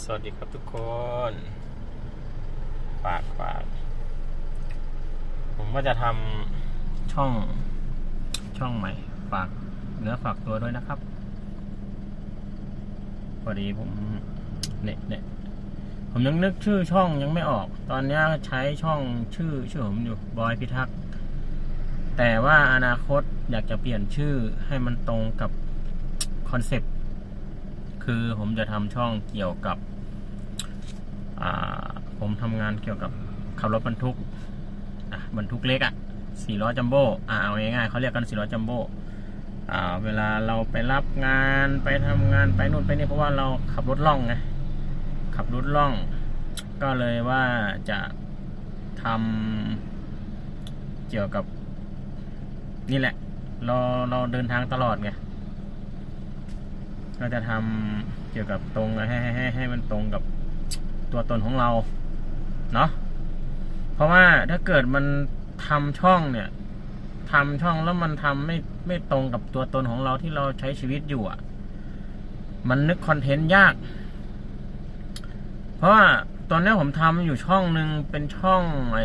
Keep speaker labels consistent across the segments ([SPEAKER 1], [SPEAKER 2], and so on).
[SPEAKER 1] สวัสดีครับทุกคนฝากฝากผมก็จะทำช่องช่องใหม่ ฝากเนื้อฝากตัวด้วยนะครับ พอดีผมเนี่ยเนี่ยผมยังนึกชื่อช่องยังไม่ออก ตอนนี้ใช้ช่องชื่อชื่อผมอยู่บอยพิทักษ์แต่ว่าอนาคตอยากจะเปลี่ยนชื่อให้มันตรงกับคอนเซปต์ คือผมจะทำช่องเกี่ยวกับ ผมทำงานเกี่ยวกับขับรถบรรทุกบรรทุกเล็กอะ่ะสี่ล้อจัมโบ้อ่าเอาง่ายๆเขาเรียกกันสี่ล้อจัมโบ้อ่าเวลาเราไปรับงานไปทำงานไปนู่นไปนี่เพราะว่าเราขับรถล่องไงขับรถล่อง ก็เลยว่าจะทำเกี่ยวกับนี่แหละ เราเราเดินทางตลอดไง ก็จะทำเกี่ยวกับตรงให้ให้ให้ให้มันตรงกับตัวตนของเราเนาะเพราะว่าถ้าเกิดมันทำช่องเนี่ยทำช่องแล้วมันทำไม่ไม่ตรงกับตัวตนของเราที่เราใช้ชีวิตอยู่อะ มันนึกคอนเทนต์ยาก เพราะว่าตอนนี้ผมทำอยู่ช่องหนึ่งเป็นช่องไอ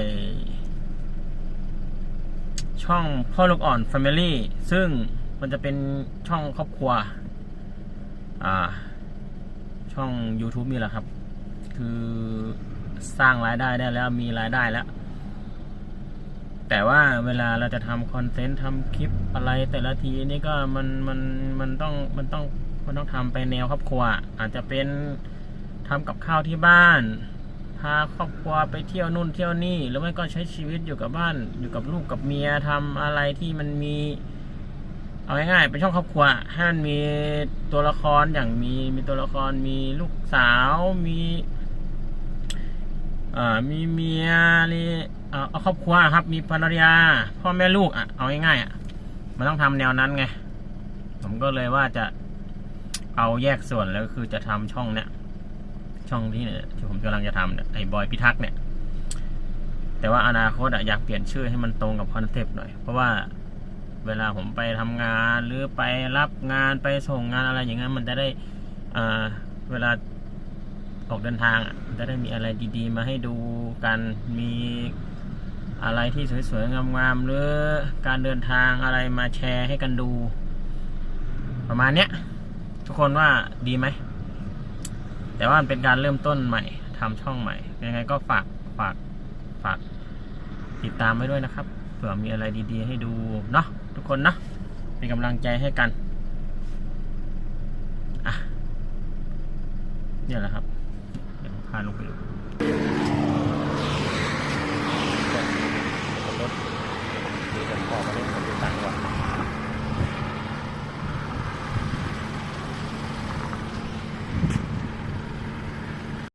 [SPEAKER 1] ช่องพ่อลูกอ่อน Family ซึ่งมันจะเป็นช่องครอบครัว อ่า ช่อง YouTube นี่แหละครับ คือสร้างรายได้ได้แล้วมีรายได้แล้ว แต่ว่าเวลาเราจะทำคอนเทนต์ทำคลิปอะไรแต่ละทีนี่ก็มันมันมันต้องมันต้องมันต้องทำไปแนวครอบครัว อาจจะเป็นทำกับข้าวที่บ้านพาครอบครัวไปเที่ยวนู่นเที่ยวนี่หรือไม่ก็ใช้ชีวิตอยู่กับบ้านอยู่กับลูกกับเมียทำอะไรที่มันมี เอาง่ายๆเป็นช่องครอบครัวให้มันมีตัวละครอย่างมีมีตัวละครมีลูกสาวมีอ่ามีเมียนี่เอาเอาครอบครัวครับ มีภรรยา พ่อแม่ลูกอะเอาง่ายๆอะมันต้องทำแนวนั้นไง ผมก็เลยว่าจะเอาแยกส่วนแล้วคือจะทำช่องเนี้ยช่องที่เนี่ยที่ผมกำลังจะทำเนี่ยไอ้บอยพิทักษ์เนี่ย แต่ว่าอนาคตอะอยากเปลี่ยนชื่อให้มันตรงกับคอนเซปต์หน่อย เพราะว่า เวลาผมไปทำงานหรือไปรับงานไปส่งงานอะไรอย่างนั้นมันจะได้เวลาออกเดินทางจะได้มีอะไรดีๆ มาให้ดูกันมีอะไรที่สวยๆงามๆหรือการเดินทางอะไรมาแชร์ให้กันดู ประมาณเนี้ยทุกคนว่าดีไหม แต่ว่ามันเป็นการเริ่มต้นใหม่ทำช่องใหม่ ยังไงก็ฝากฝากฝากติดตามไว้ด้วยนะครับเผื่อมีอะไรดีๆให้ดูเนาะ คนนะเป็นกำลังใจให้กันอะเนี่ยแหละครับ เดี๋ยวพาลงไปดู